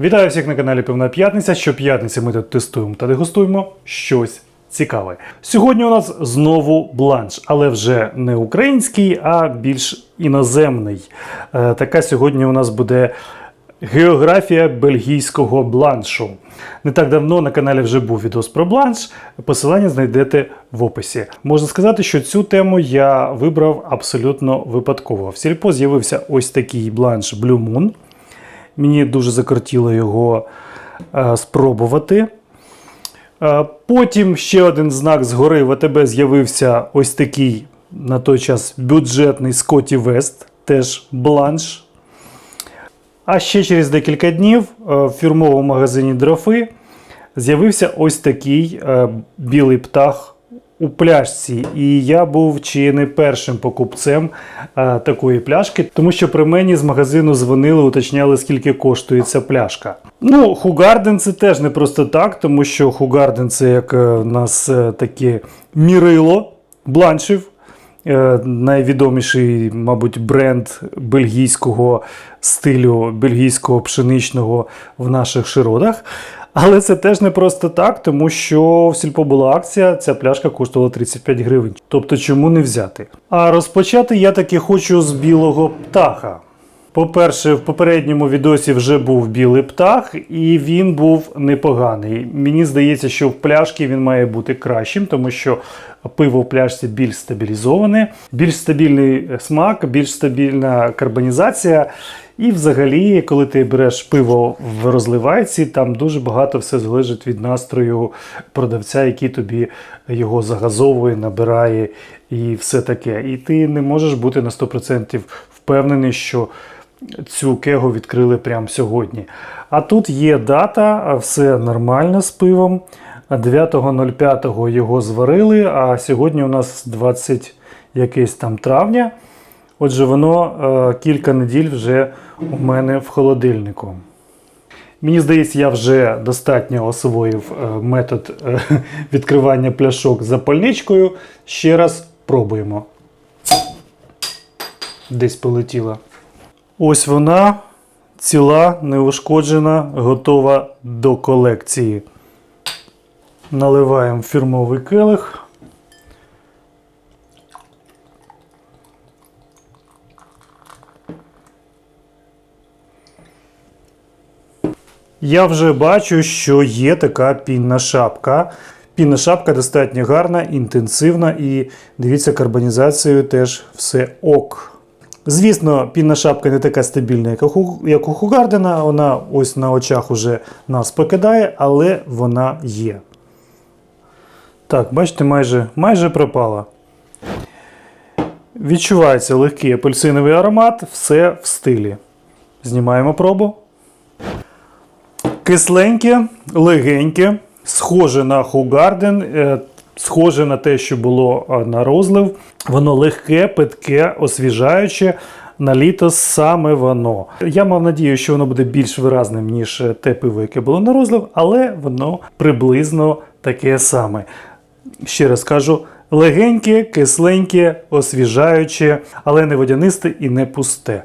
Вітаю всіх на каналі Певна П'ятниця. Щоп'ятниці ми тут тестуємо та дегустуємо щось цікаве. Сьогодні у нас знову бланш, але вже не український, а більш іноземний. Е, Така сьогодні у нас буде географія бельгійського бланшу. Не так давно на каналі вже був відос про бланш. Посилання знайдете в описі. Можна сказати, що цю тему я вибрав абсолютно випадково. В сільпо з'явився ось такий бланш Blue Moon. Мені дуже закортіло його е, спробувати. Е, потім ще один знак згори в АТБ з'явився ось такий на той час бюджетний Скотті Вест, теж бланш. А ще через декілька днів е, в фірмовому магазині Дрофи з'явився ось такий е, білий птах у пляшці. І я був чи не першим покупцем а, такої пляшки, тому що при мені з магазину дзвонили, уточняли, скільки коштує ця пляшка. Ну, Хугарден це теж не просто так, тому що Хугарден це як у в нас е, таке мірило бланшів. Е, найвідоміший, мабуть, бренд бельгійського стилю, бельгійського пшеничного в наших широтах. Але це теж не просто так, тому що в сільпо була акція, ця пляшка коштувала 35 гривень. Тобто, чому не взяти? А розпочати я таки хочу з білого птаха. По-перше, в попередньому відосі вже був білий птах, і він був непоганий. Мені здається, що в пляшці він має бути кращим, тому що пиво в пляшці більш стабілізоване, більш стабільний смак, більш стабільна карбонізація. І взагалі, коли ти береш пиво в розливайці, там дуже багато все залежить від настрою продавця, який тобі його загазовує, набирає і все таке. І ти не можеш бути на 100% впевнений, що цю кегу відкрили прямо сьогодні. А тут є дата, все нормально з пивом. 9.05 його зварили, а сьогодні у нас 20 якесь там травня. Отже, воно е, кілька неділь вже у мене в холодильнику. Мені здається, я вже достатньо освоїв е, метод е, відкривання пляшок запальничкою. Ще раз пробуємо. Десь полетіла. Ось вона ціла, неушкоджена, готова до колекції. Наливаємо фірмовий келих. Я вже бачу, що є така пінна шапка. Пінна шапка достатньо гарна, інтенсивна і дивіться, карбонізацією теж все ок. Звісно, пінна шапка не така стабільна, як у, Хугардена. Вона ось на очах уже нас покидає, але вона є. Так, бачите, майже, майже пропала. Відчувається легкий апельсиновий аромат, все в стилі. Знімаємо пробу. Кисленьке, легеньке, схоже на Хугарден, е, схоже на те, що було е, на розлив. Воно легке, питке, освіжаюче. На літо саме воно. Я мав надію, що воно буде більш виразним, ніж е, те пиво, яке було на розлив, але воно приблизно таке саме. Ще раз кажу: легеньке, кисленьке, освіжаюче, але не водянисте і не пусте.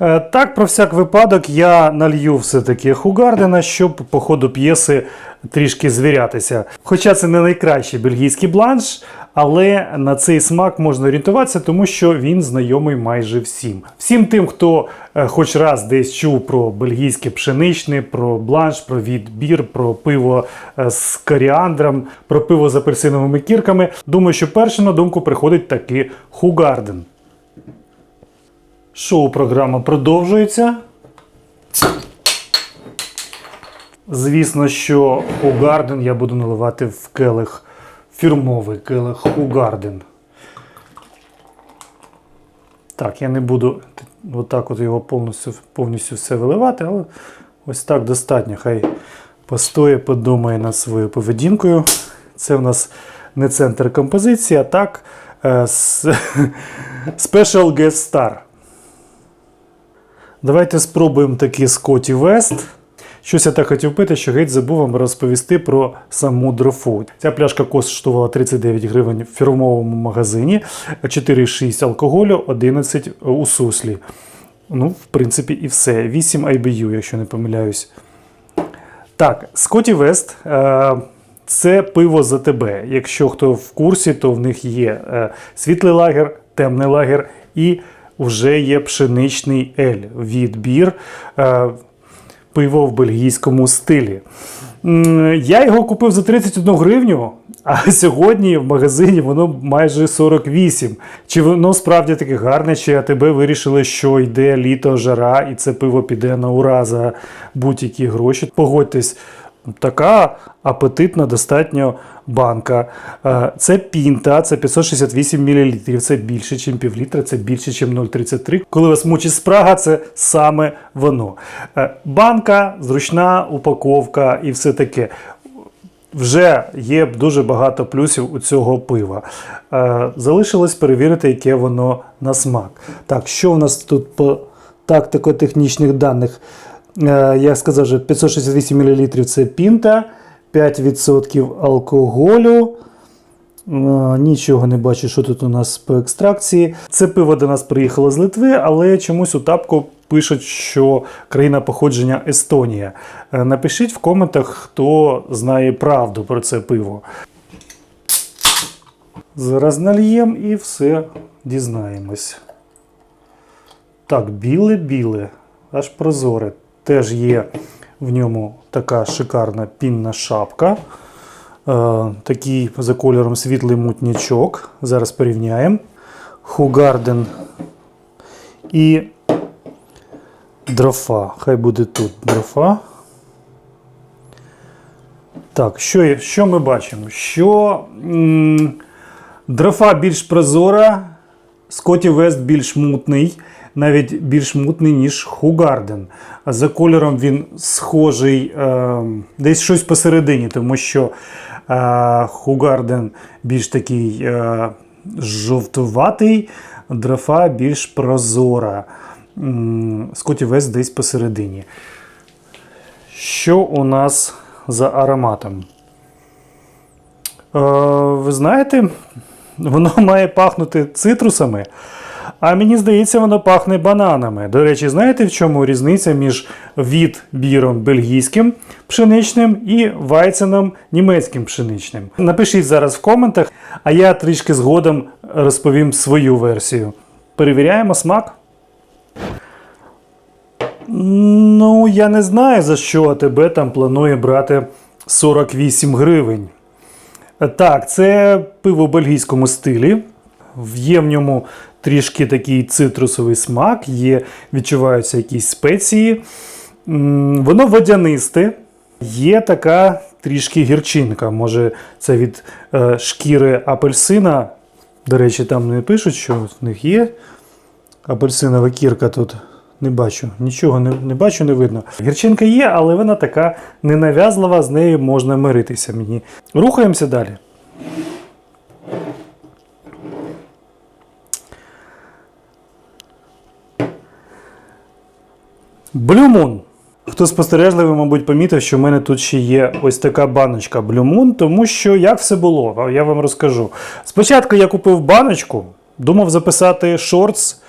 Е, Так, про всяк випадок, я налью все-таки Хугардена, щоб по ходу п'єси трішки звірятися. Хоча це не найкращий бельгійський бланш, але на цей смак можна орієнтуватися, тому що він знайомий майже всім. Всім тим, хто е, хоч раз десь чув про бельгійське пшеничне, про бланш, про відбір, про пиво е, з коріандром, про пиво з апельсиновими кірками. Думаю, що перше на думку приходить таки Хугарден. Шоу-програма продовжується. Звісно, що Хугарден я буду наливати в келих фірмовий келих Хугарден. Так, я не буду отак от його повністю, повністю все виливати, але ось так достатньо. Хай постоє, подумає над своєю поведінкою. Це в нас не центр композиції, а так е, Special Guest Star. Давайте спробуємо таки Скотті Вест. Щось я так хотів пити, що геть забув вам розповісти про саму дрофу. Ця пляшка коштувала 39 гривень в фірмовому магазині, 4,6 алкоголю, 11 у суслі. Ну, в принципі, і все. 8 IBU, якщо не помиляюсь. Так, Скотті Вест. Е, це пиво за тебе. Якщо хто в курсі, то в них є е, світлий лагер, темний лагер і вже є пшеничний ель відбір. Е, пиво в бельгійському стилі. Я його купив за 31 гривню, а сьогодні в магазині воно майже 48. Чи воно справді таке гарне, чи АТБ вирішили, що йде літо, жара, і це пиво піде на ура за будь-які гроші. Погодьтесь, така апетитна достатньо банка. Е, Це пінта, це 568 мл. Це більше, ніж півлітра, це більше, ніж 0,33. Коли вас мучить спрага, це саме воно. Е, Банка, зручна упаковка і все таке. Вже є дуже багато плюсів у цього пива. Е, Залишилось перевірити, яке воно на смак. Так, що у нас тут по тактико-технічних даних? Е, Я сказав, що 568 мл це пінта, 5% алкоголю. Е, Нічого не бачу, що тут у нас по екстракції. Це пиво до нас приїхало з Литви, але чомусь у тапку пишуть, що країна походження Естонія. Е, Напишіть в коментах, хто знає правду про це пиво. Зараз нальємо і все дізнаємось. Так, біле-біле, аж прозоре. Теж є в ньому така шикарна пінна шапка. Е, такий за кольором світлий мутнячок. Зараз порівняємо. Хугарден і дрофа. Хай буде тут дрофа. Так, що, що ми бачимо? Що м, дрофа більш прозора, Скотті Вест більш мутний, навіть більш мутний, ніж Хугарден. За кольором він схожий е, десь щось посередині, тому що е, Хугарден більш такий е, жовтуватий, дрофа більш прозора. Скотті Вест десь посередині. Що у нас за ароматом? Е, ви знаєте, воно має пахнути цитрусами, а мені здається, воно пахне бананами. До речі, знаєте, в чому різниця між відбіром бельгійським пшеничним і вайценом німецьким пшеничним? Напишіть зараз в коментах, а я трішки згодом розповім свою версію. Перевіряємо смак. Ну, я не знаю, за що АТБ там планує брати 48 гривень. Так, це пиво в бельгійському стилі. Є в ньому трішки такий цитрусовий смак, є, відчуваються якісь спеції. Воно водянисте. Є така трішки гірчинка. Може, це від е, шкіри апельсина. До речі, там не пишуть, що в них є апельсинова кірка тут. Не бачу, нічого не, не бачу, не видно. Гірчинка є, але вона така ненав'язлива, з нею можна миритися мені. Рухаємося далі. Блюмун. Хто спостережливий, мабуть, помітив, що в мене тут ще є ось така баночка Блюмун, тому що як все було, я вам розкажу. Спочатку я купив баночку, думав записати шортс,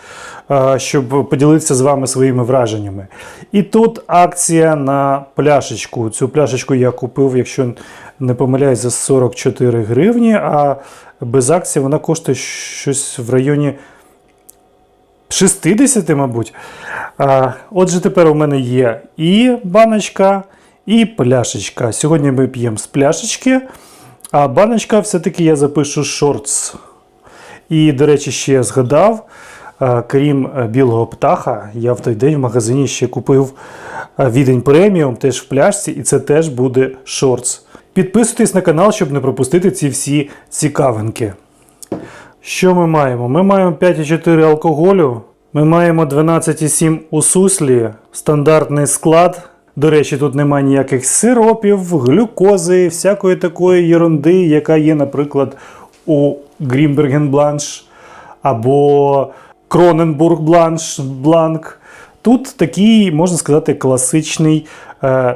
щоб поділитися з вами своїми враженнями. І тут акція на пляшечку. Цю пляшечку я купив, якщо не помиляюсь, за 44 гривні, а без акції вона коштує щось в районі 60, мабуть. А, отже, тепер у мене є і баночка, і пляшечка. Сьогодні ми п'ємо з пляшечки, а баночка все-таки я запишу шортс. І, до речі, ще я згадав, крім е, білого птаха, я в той день в магазині ще купив е, відень преміум теж в пляшці, і це теж буде шортс. Підписуйтесь на канал, щоб не пропустити ці всі цікавинки. Що ми маємо? Ми маємо 5,4 алкоголю, ми маємо 12,7 у суслі, стандартний склад. До речі, тут немає ніяких сиропів, глюкози, всякої такої єрунди, яка є, наприклад, у Грімберген Бланш або Кроненбург Бланш Бланк. Тут такий, можна сказати, класичний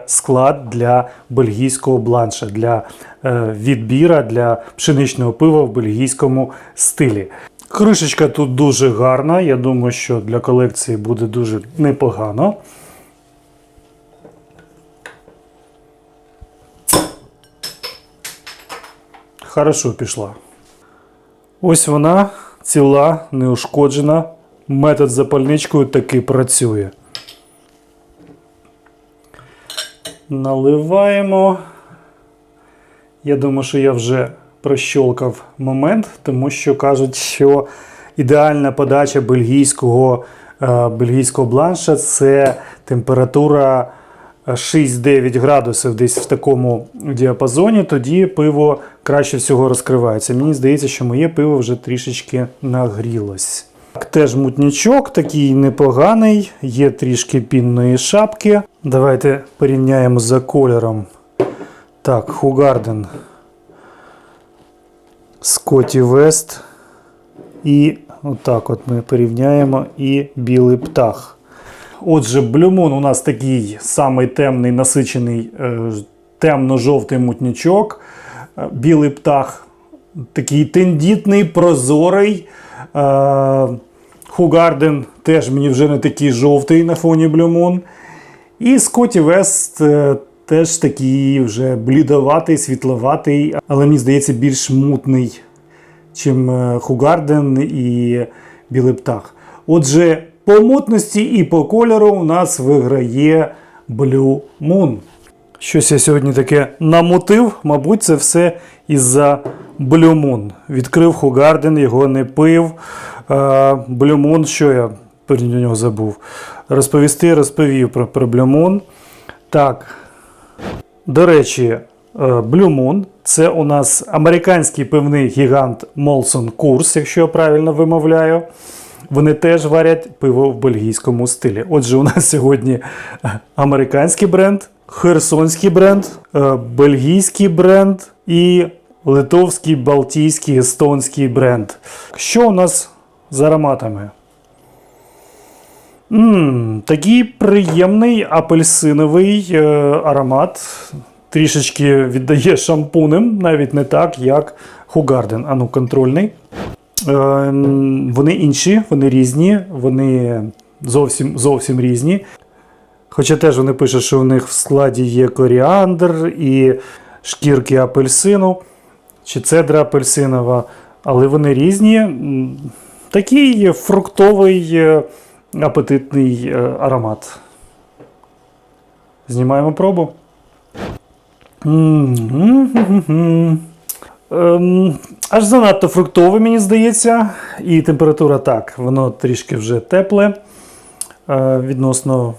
склад для бельгійського бланша, для е, відбіра, для пшеничного пива в бельгійському стилі. Кришечка тут дуже гарна. Я думаю, що для колекції буде дуже непогано. Хорошо пішла. Ось вона ціла, неушкоджена. Метод запальничкою таки працює. Наливаємо. Я думаю, що я вже прощолкав момент, тому що кажуть, що ідеальна подача бельгійського, е, бельгійського бланша це температура 6-9 градусів десь в такому діапазоні, тоді пиво краще всього розкривається. Мені здається, що моє пиво вже трішечки нагрілось. Теж мутнічок, такий непоганий, є трішки пінної шапки. Давайте порівняємо за кольором. Так, Хугарден. Скотті Вест. І отак от ми порівняємо і білий птах. Отже, блюмун у нас такий самий темний, насичений, е, темно-жовтий мутнічок. Е, Білий птах такий тендітний, прозорий. Хугарден теж мені вже не такий жовтий на фоні блюмун. І Скотті Вест е, теж такий вже блідоватий, світловатий, але мені здається, більш мутний, чим е, Хугарден і Білий птах. Отже, по мутності і по кольору у нас виграє Blue Moon. Щось я сьогодні таке намутив, мабуть, це все із-за Blue. Відкрив Хугарден, його не пив. Е, Blue Moon, що я про нього забув? Розповісти, розповів про, про Blue. Так, до речі, е, Blue Moon – це у нас американський пивний гігант Molson Coors, якщо я правильно вимовляю. Вони теж варять пиво в бельгійському стилі. Отже, у нас сьогодні е, американський бренд, херсонський бренд, е, бельгійський бренд і литовський, балтійський, естонський бренд. Що у нас з ароматами? М, такий приємний апельсиновий е, аромат. Трішечки віддає шампунем, навіть не так, як Хугарден. Ану, контрольний. Е, вони інші, вони різні, вони зовсім, зовсім різні. Хоча теж вони пишуть, що у них в складі є коріандр і шкірки апельсину чи цедра апельсинова, але вони різні. Такий фруктовий е, апетитний е, аромат. Знімаємо пробу. Ем, Аж занадто фруктовий, мені здається. І температура так, воно трішки вже тепле е, відносно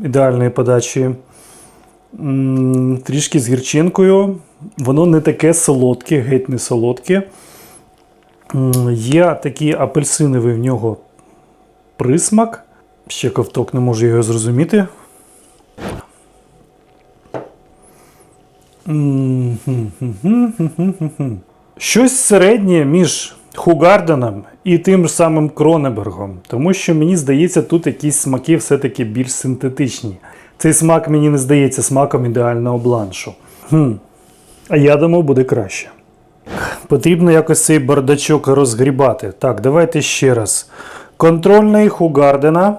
ідеальної подачі. Трішки з гірчинкою. Воно не таке солодке, геть не солодке. Є такий апельсиновий в нього присмак. Ще ковток не можу його зрозуміти. Щось середнє між Хугарденом і тим ж самим Кронебергом, тому що мені здається, тут якісь смаки все-таки більш синтетичні. Цей смак мені не здається смаком ідеального бланшу. Хм. А я думав, буде краще. Потрібно якось цей бардачок розгрібати. Так, давайте ще раз. Контрольний Хугардена.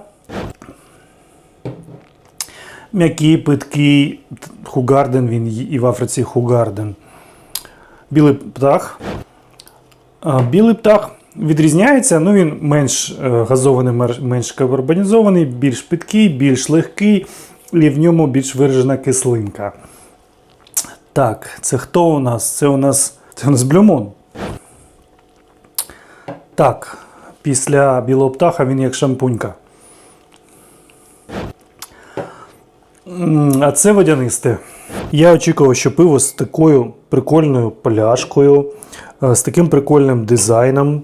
М'який, питкий Хугарден, він і в Африці Хугарден. Білий птах. Білий птах відрізняється, ну він менш е, газований, менш карбонізований, більш питкий, більш легкий, і в ньому більш виражена кислинка. Так, це хто у нас? Це у нас, це у нас блюмон. Так, після білого птаха він як шампунька. А це водянисте. Я очікував, що пиво з такою прикольною пляшкою, е, з таким прикольним дизайном,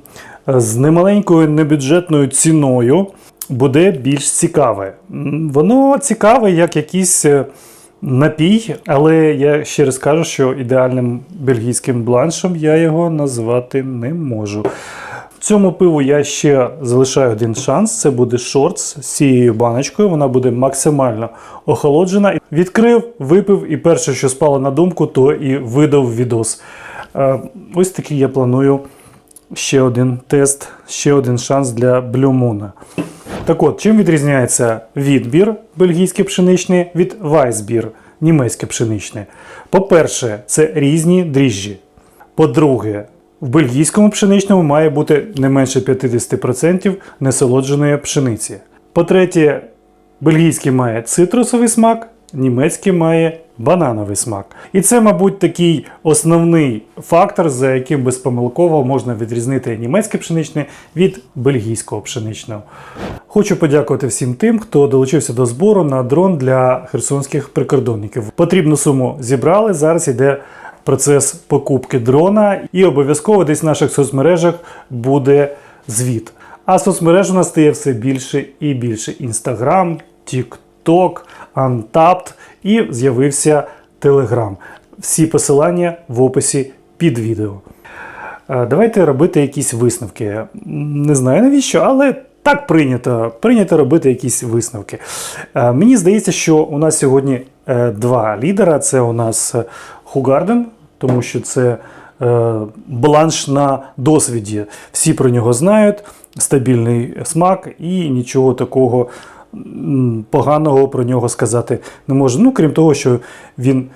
е, з немаленькою небюджетною ціною буде більш цікаве. Воно цікаве, як якийсь е, напій, але я ще раз кажу, що ідеальним бельгійським бланшем я його назвати не можу. Цьому пиву я ще залишаю один шанс. Це буде шортс з цією баночкою. Вона буде максимально охолоджена. Відкрив, випив, і перше, що спало на думку, то і видав відос. Е, Ось такий я планую ще один тест, ще один шанс для Blue. Так от, чим відрізняється відбір бельгійський пшеничний від Weissbier німецьке пшеничне? По-перше, це різні дріжджі. По-друге, в бельгійському пшеничному має бути не менше 50% несолодженої пшениці. По-третє, бельгійський має цитрусовий смак, німецький має банановий смак. І це, мабуть, такий основний фактор, за яким безпомилково можна відрізнити німецьке пшеничне від бельгійського пшеничного. Хочу подякувати всім тим, хто долучився до збору на дрон для херсонських прикордонників. Потрібну суму зібрали. Зараз йде процес покупки дрона, і обов'язково десь в наших соцмережах буде звіт. А соцмереж у нас стає все більше і більше: Інстаграм, Тікток, Untapped і з'явився Телеграм. Всі посилання в описі під відео. Е, Давайте робити якісь висновки. Не знаю навіщо, але так прийнято. Прийнято робити якісь висновки. Е, Мені здається, що у нас сьогодні е, два лідера. Це у нас е, Хугарден, тому що це бланш на досвіді. Всі про нього знають, стабільний смак і нічого такого поганого про нього сказати не можу. Ну, крім того, що він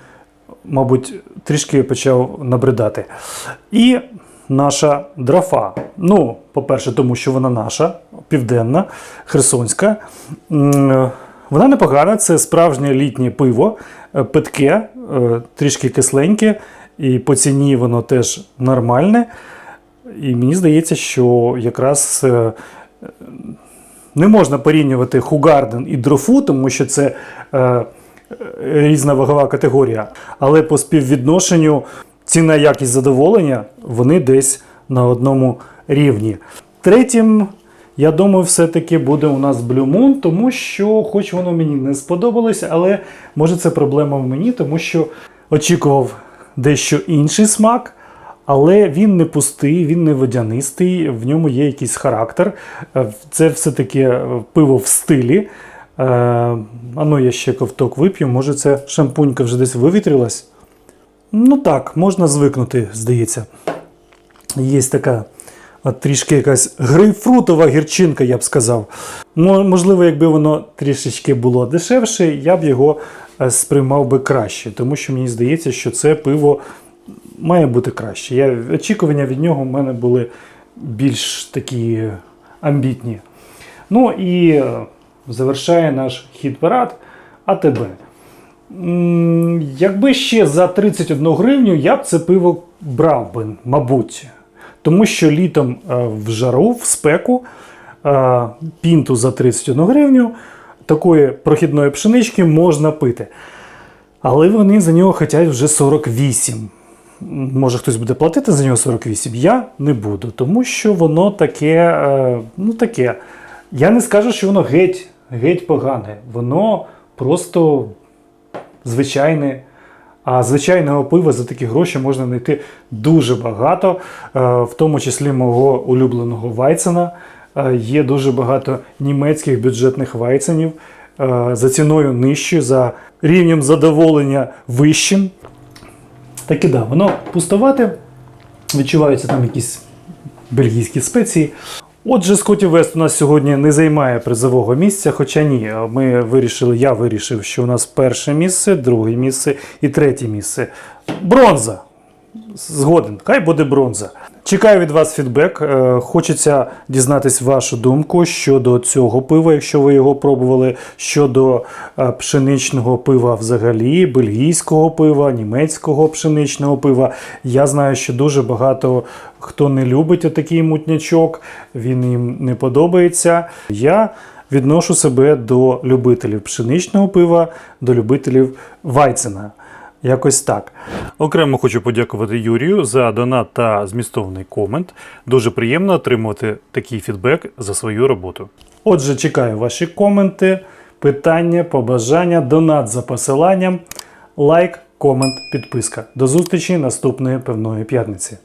мабуть, трішки почав набридати. І наша драфа. Ну, по-перше, тому що вона наша, південна, херсонська. Вона непогана, це справжнє літнє пиво, е, питке, е, трішки кисленьке, і по ціні воно теж нормальне. І мені здається, що якраз е, не можна порівнювати Хугарден і Дрофу, тому що це е, е, різна вагова категорія. Але по співвідношенню ціна якість задоволення вони десь на одному рівні. Третім, я думаю, все-таки буде у нас Blue Moon, тому що, хоч воно мені не сподобалось, але може це проблема в мені, тому що очікував дещо інший смак. Але він не пустий, він не водянистий, в ньому є якийсь характер. Е, Це все-таки е, пиво в стилі. Е, А ну я ще ковток вип'ю, може це шампунька вже десь вивітрилась. Ну так, можна звикнути, здається. Є така от, трішки якась грейпфрутова гірчинка, я б сказав. Можливо, якби воно трішечки було дешевше, я б його е, сприймав би краще, тому що мені здається, що це пиво має бути краще. Я, очікування від нього в мене були більш такі амбітні. Ну і е, завершає наш хіт-парад АТБ. Якби ще за 31 гривню я б це пиво брав би, мабуть. Тому що літом е, в жару, в спеку, е, пінту за 31 гривню такої прохідної пшенички можна пити. Але вони за нього хочуть вже 48. Може хтось буде платити за нього 48, я не буду, тому що воно таке, е, ну таке. Я не скажу, що воно геть, геть погане. Воно просто звичайне. А звичайного пива за такі гроші можна знайти дуже багато, е, в тому числі мого улюбленого Вайцена. Е, Є дуже багато німецьких бюджетних вайценів е, за ціною нижчою, за рівнем задоволення вищим. Так і да, воно пустовате, відчуваються там якісь бельгійські спеції. Отже, Скотті Вест у нас сьогодні не займає призового місця, хоча ні, ми вирішили, я вирішив, що у нас перше місце, друге місце і третє місце. Бронза. Згоден, хай буде бронза. Чекаю від вас фідбек. Е, Хочеться дізнатись вашу думку щодо цього пива, якщо ви його пробували, щодо е, пшеничного пива взагалі, бельгійського пива, німецького пшеничного пива. Я знаю, що дуже багато хто не любить отакий мутнячок, він їм не подобається. Я відношу себе до любителів пшеничного пива, до любителів Вайцена. Якось так. Окремо хочу подякувати Юрію за донат та змістовний комент. Дуже приємно отримувати такий фідбек за свою роботу. Отже, чекаю ваші коменти, питання, побажання, донат за посиланням, лайк, комент, підписка. До зустрічі наступної певної п'ятниці.